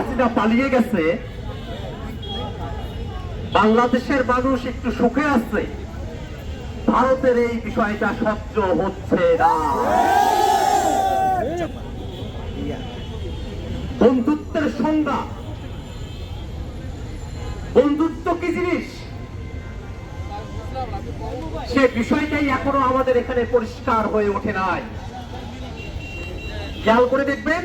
হাসিনা পালিয়ে গেছে, বাংলাদেশের মানুষ একটু সুখে আছে। ভারতের এই বিষয়টা সহ্য হচ্ছে না। বন্ধুত্বের সংজ্ঞা। বন্ধুত্ব কি জিনিস? সে বিষয়টাই এখনও আমাদের এখানে পরিষ্কার হয়ে ওঠে নাই। খেয়াল করে দেখবেন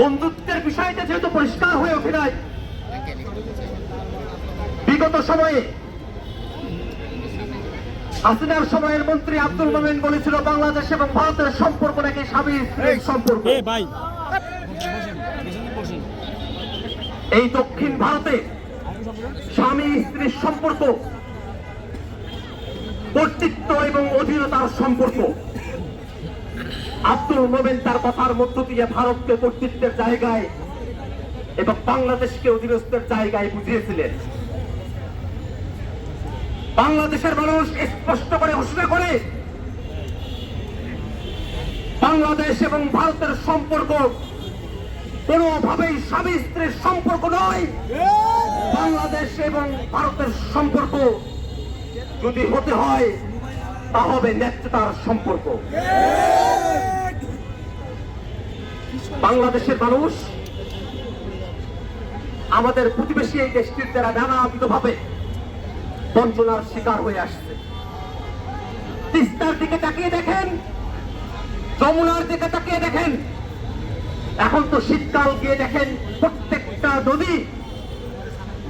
বন্ধুত্বের বিষয়টা যেহেতু পরিষ্কার হয়ে ওঠে নাই বিগত সময়ে হাসিনার সময়ের মন্ত্রী আব্দুল মোমেন বলেছিল বাংলাদেশ এবং ভারতের সম্পর্ক নাকি স্বামী স্ত্রীর সম্পর্ক। ভাই। এই দক্ষিণ ভারতে স্বামী স্ত্রীর সম্পর্ক কর্তৃত্ব এবং অধীনতার সম্পর্ক। আব্দুল মোমেন তার কথার মধ্য দিয়ে ভারতকে কর্তৃত্বের জায়গায় এবং বাংলাদেশকে অধীনস্থের জায়গায় বুঝিয়েছিলেন। বাংলাদেশের মানুষ স্পষ্ট করে ঘোষণা করে, বাংলাদেশ এবং ভারতের সম্পর্ক কোনোভাবেই স্বামী স্ত্রীর সম্পর্ক নয়। বাংলাদেশ এবং ভারতের সম্পর্ক যদি হতে হয়, তা হবে নেতৃতার সম্পর্ক। বাংলাদেশের মানুষ, আমাদের প্রতিবেশী এই দেশটির দ্বারা নানাবিধ ভাবে বঞ্চনার শিকার হয়ে আসছে। তিস্তার দিকে তাকিয়ে দেখেন, যমুনার দিকে তাকিয়ে দেখেন। এখন তো শীতকাল গিয়ে দেখেন, প্রত্যেকটা নদী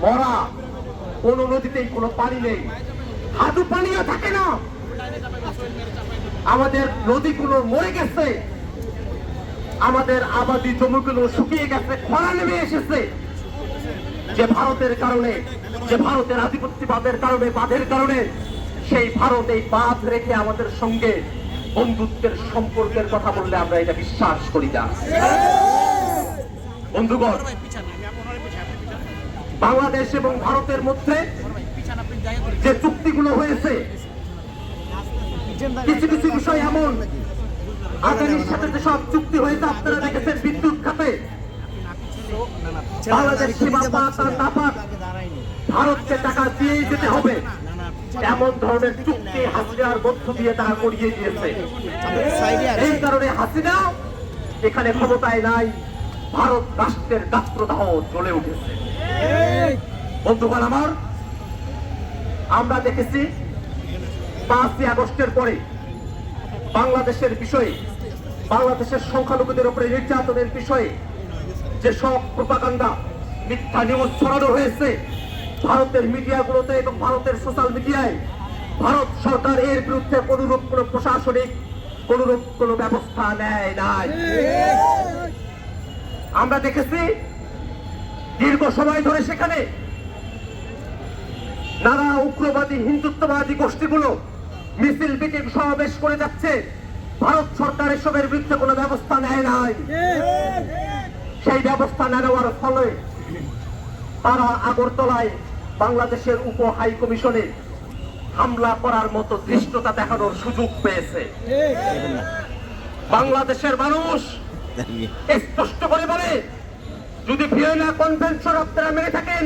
মরা, কোন নদীতেই কোনো পানি নেই। হাদু পানিও থাকে না। আমাদের নদীগুলো মরে গেছে। আমাদের আবাদি জমিগুলো শুকিয়ে গেছে, খরা নেমে এসেছে। যে ভারতের কারণে, যে ভারতের আধিপত্যবাদের কারণে, বাঁধের কারণে, সেই ভারত এই বাঁধ রেখে আমাদের সঙ্গে বন্ধুত্বের সম্পর্কের কথা বললে আমরা এটা বিশ্বাস করি না। বন্ধুগণ, বাংলাদেশ এবং ভারতের মধ্যে যে চুক্তিগুলো হয়েছে, কিছু কিছু বিষয় এমন আদানির সাথে যে সব চুক্তি হয়েছে, আপনারা দেখেছেন বিদ্যুৎ খাতে। বাংলাদেশ ভারতকে টাকা দিয়েই যেতে হবে। এমন ধরনের চুক্তি হাসিনার মধ্য দিয়ে তারা করিয়ে দিয়েছে। এই কারণে হাসিনা এখানে ক্ষমতায় নাই, ভারত রাষ্ট্রের গাত্রদাহ চলে উঠেছে। বন্ধুগণ আমার, আমরা দেখেছি পাঁচই আগস্টের পরে বাংলাদেশের বিষয়ে বাংলাদেশের সংখ্যালঘুদের উপরে নির্যাতনের বিষয়ে যে সব প্রপাগান্ডা মিথ্যা নিউজ ছড়ানো হয়েছে, ভারতের মিডিয়াগুলোতে এবং ভারতের সোশ্যাল মিডিয়ায় ভারত সরকার এর বিরুদ্ধে কোনরূপ কোন প্রশাসনিক কোনরূপ কোন ব্যবস্থা নেয় নাই। আমরা দেখেছি, দীর্ঘ সময় ধরে সেখানে নানা উগ্রবাদী হিন্দুত্ববাদী গোষ্ঠীগুলো মিছিল, মিটিং, সমাবেশ করে যাচ্ছে। ভারত সরকার এসবের বিরুদ্ধে কোনো ব্যবস্থা নেয় নাই। সেই ব্যবস্থা না নেওয়ার ফলে তারা আগরতলায় বাংলাদেশের উপ হাই কমিশনে হামলা করার মতো দৃষ্টতা দেখানোর সুযোগ পেয়েছে। বাংলাদেশের মানুষ স্পষ্ট করে বলে, যদি ভিয়েনা কনভেনশন আপনারা মেনে থাকেন,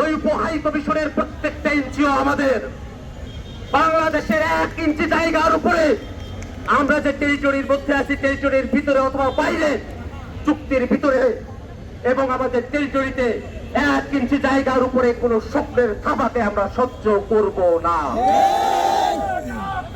ওই উপ হাই কমিশনের প্রত্যেকটা ইঞ্চিও আমাদের। বাংলাদেশের এক ইঞ্চি জায়গার উপরে আমরা যে টেরিটরির মধ্যে আছি টেরিটরির ভিতরে অথবা বাইরে, চুক্তির ভিতরে, এবং আমাদের টেরিটরিতে এক ইঞ্চি জায়গার উপরে কোনো স্বপ্নের থাবাকে আমরা সহ্য করব না।